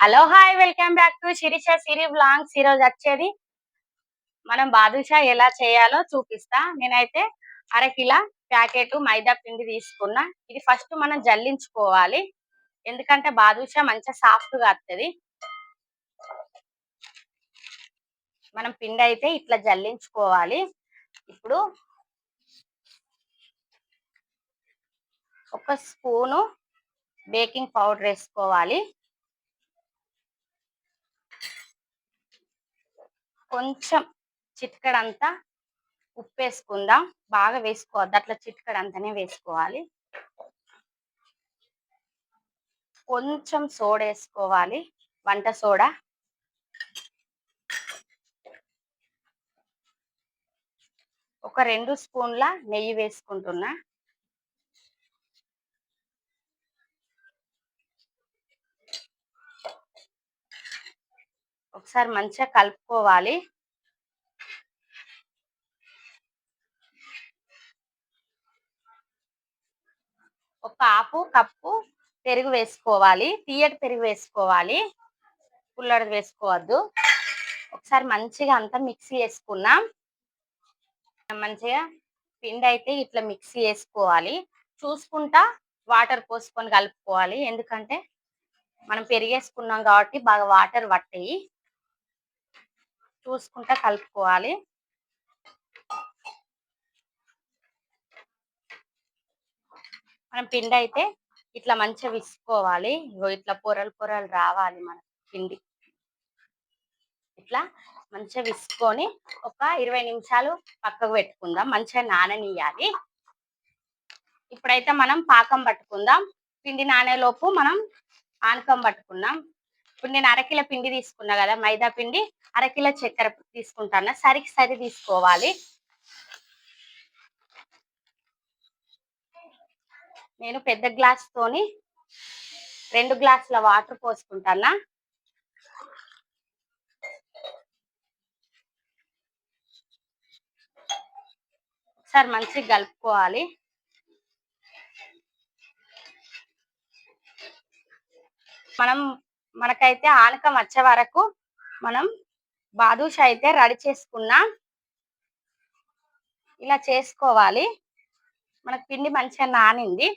Hello hi welcome back to Sirisha Siri blogs ఈరోజు వచ్చేది మనం బాదుషా ఎలా చేయాలో చూపిస్తా. నేనైతే అరకిల ప్యాకెట్ మైదా పిండి తీసుకున్నా. ఇది ఫస్ట్ మనం జల్లించుకోవాలి. ఎందుకంటే బాదుషా మంచిగా సాఫ్ట్గా వస్తుంది మనం పిండి అయితే ఇట్లా జల్లించుకోవాలి. ఇప్పుడు ఒక స్పూను బేకింగ్ పౌడర్ వేసుకోవాలి. కొంచెం చిట్కడంతా ఉప్పు వేసుకుందాం బాగా వేసుకోవద్దు. అట్లా చిటికడంతనే వేసుకోవాలి. కొంచెం సోడా వేసుకోవాలి. వంట సోడా. ఒక రెండు స్పూన్ల నెయ్యి వేసుకుంటున్నా. ఒకసారి మంచిగా కలుపుకోవాలి. ఒక ఆపు కప్పు పెరుగు వేసుకోవాలి. తీయటి పెరుగు వేసుకోవాలి. పుల్లడిది వేసుకోవద్దు. ఒకసారి మంచిగా అంతా మిక్సీ వేసుకున్నాం మంచిగా పిండి అయితే ఇట్లా మిక్సీ వేసుకోవాలి చూసుకుంటా వాటర్ పోసుకొని కలుపుకోవాలి. ఎందుకంటే మనం పెరిగేసుకున్నాం కాబట్టి బాగా వాటర్ పట్టాయి చూసుకుంటా కలుపుకోవాలి. మనం పిండి అయితే ఇట్లా మంచిగా విసుకోవాలి ఇట్లా పొరలు పొరలు రావాలి మన పిండి. ఇట్లా మంచిగా విసుకొని ఒక ఇరవై నిమిషాలు పక్కకు పెట్టుకుందాం. మంచిగా నాననియాలి. ఇప్పుడైతే మనం పాకం పట్టుకుందాం. పిండి నానేలోపు మనం ఆనకం పట్టుకుందాం. ఇప్పుడు నేను అరకిల పిండి తీసుకున్నా కదా మైదా పిండి అరకిల చక్కెర తీసుకుంటాను? సరికి సరి తీసుకోవాలి. నేను పెద్ద గ్లాస్ తోని రెండు గ్లాసుల వాటర్ పోసుకుంటానా? ఒకసారి మంచిగా కలుపుకోవాలి. మనం మనకైతే ఆనకం వచ్చే వరకు మనం బాదుషా అయితే రెడీ చేసుకున్నా. ఇలా చేసుకోవాలి. మనకు పిండి మంచిగా నానింది.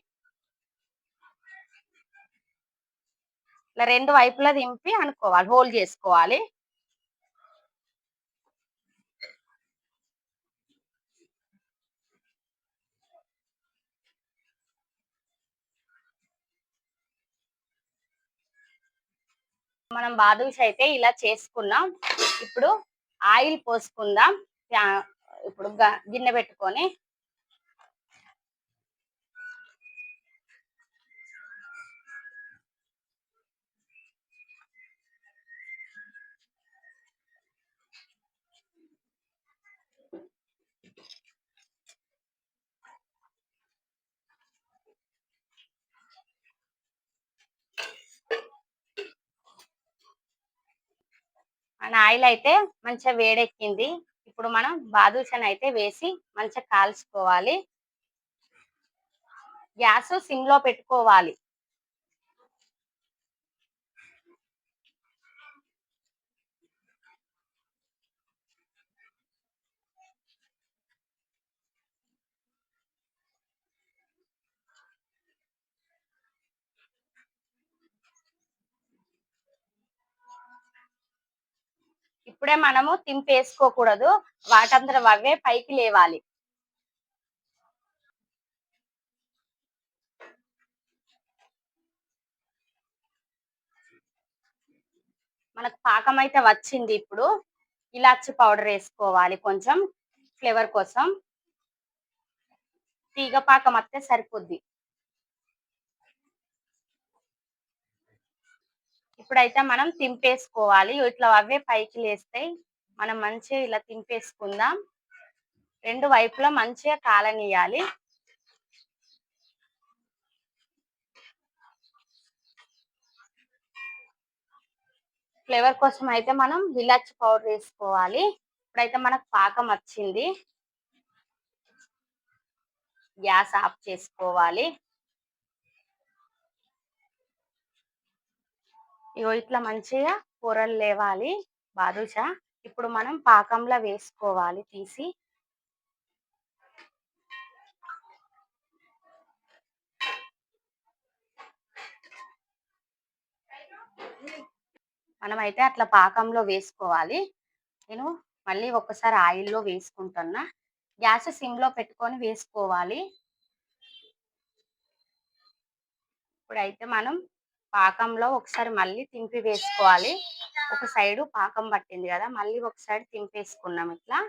ఇలా రెండు వైపులా దింపి అనుకోవాలి. హోల్ చేసుకోవాలి. మనం బాదుష అయితే ఇలా చేసుకున్నాం. ఇప్పుడు ఆయిల్ పోసుకుందాం. ఇప్పుడు గిన్నె పెట్టుకొని మన ఆయిల్ అయితే మంచిగా వేడెక్కింది. ఇప్పుడు మనం బాదుషాని అయితే వేసి మంచిగా కాల్చుకోవాలి. గ్యాస్ సిమ్లో పెట్టుకోవాలి. ఇప్పుడే మనము తింపేసుకోకూడదు. వాటందరూ అవే పైకి లేవాలి. మనకు పాకం అయితే వచ్చింది ఇప్పుడు. ఇలాచి పౌడర్ వేసుకోవాలి కొంచెం. ఫ్లేవర్ కోసం. తీగ పాకం వస్తే సరిపోద్ది. ఇప్పుడైతే మనం తింపేసుకోవాలి. ఇట్లా అవే పైకి లేస్తాయి మనం మంచిగా ఇలా తింపేసుకుందాం. రెండు వైపులా మంచిగా కాలనీయాలి. ఫ్లేవర్ కోసం అయితే మనం విలాచి పౌడర్ వేసుకోవాలి. ఇప్పుడైతే మనకు పాకం వచ్చింది. గ్యాస్ ఆఫ్ చేసుకోవాలి. ఇగో ఇట్లా మంచిగా కూరలు లేవాలి బాదుషా. ఇప్పుడు మనం పాకంలో వేసుకోవాలి తీసి. మనమైతే అట్లా పాకంలో వేసుకోవాలి. నేను మళ్ళీ ఒక్కసారి ఆయిల్లో వేసుకుంటున్నా. గ్యాస్ సిమ్లో పెట్టుకొని వేసుకోవాలి. ఇప్పుడైతే మనం పాకంలో ఒకసారి మళ్ళీ తింపి వేసుకోవాలి. ఒక సైడు పాకం పట్టింది కదా మళ్ళీ ఒక సైడ్ తింపేసుకున్నాం ఇట్లా.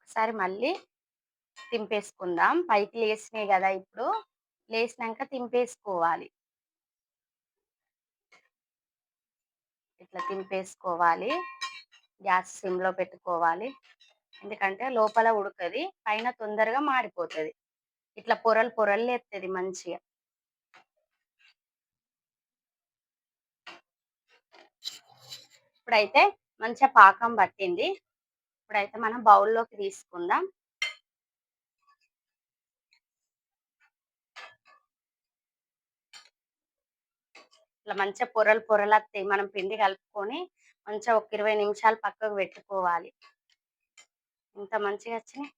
ఒకసారి మళ్ళీ తింపేసుకుందాం. పైకి లేసినాయి కదా ఇప్పుడు. లేసినాక తింపేసుకోవాలి. ఇట్లా తింపేసుకోవాలి. గ్యాస్ సిమ్లో పెట్టుకోవాలి. ఎందుకంటే లోపల ఉడకది పైన తొందరగా మాడిపోతుంది. ఇట్లా పొరలు పొరలు లేస్తుంది మంచిగా. ఇప్పుడైతే మంచిగా పాకం పట్టింది. ఇప్పుడైతే మనం బౌల్లోకి తీసుకుందాం. ఇట్లా మంచిగా పొరలు పొరలు వస్తాయి. మనం పిండి కలుపుకొని మంచిగా ఒక ఇరవై నిమిషాలు పక్కకు పెట్టుకోవాలి. ఇంత మంచిగా వచ్చినాయి.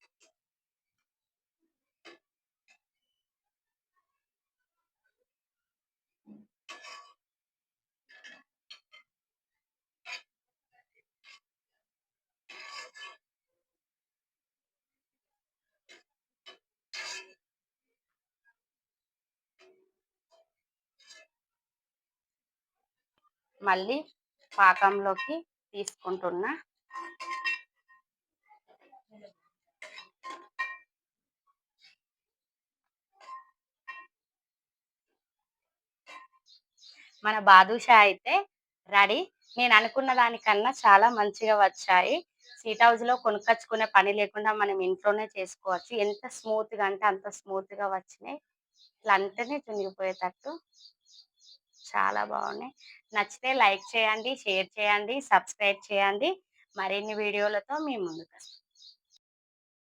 మళ్ళీ పాకంలోకి తీసుకుంటున్నా. మన బాదుషా అయితే రెడీ. నేను అనుకున్న దానికన్నా చాలా మంచిగా వచ్చాయి. సీట్ హౌస్లో కొనుక్కొచ్చుకునే పని లేకుండా మనం ఇంట్లోనే చేసుకోవచ్చు. ఎంత స్మూత్గా అంటే అంత స్మూత్గా వచ్చినాయి. ఇట్లా అంటేనే చునిగిపోయేటట్టు చాలా బాగున్నాయి. నచ్చితే లైక్ చేయండి షేర్ చేయండి సబ్స్క్రైబ్ చేయండి. మరిన్ని వీడియోలతో మీ ముందుకు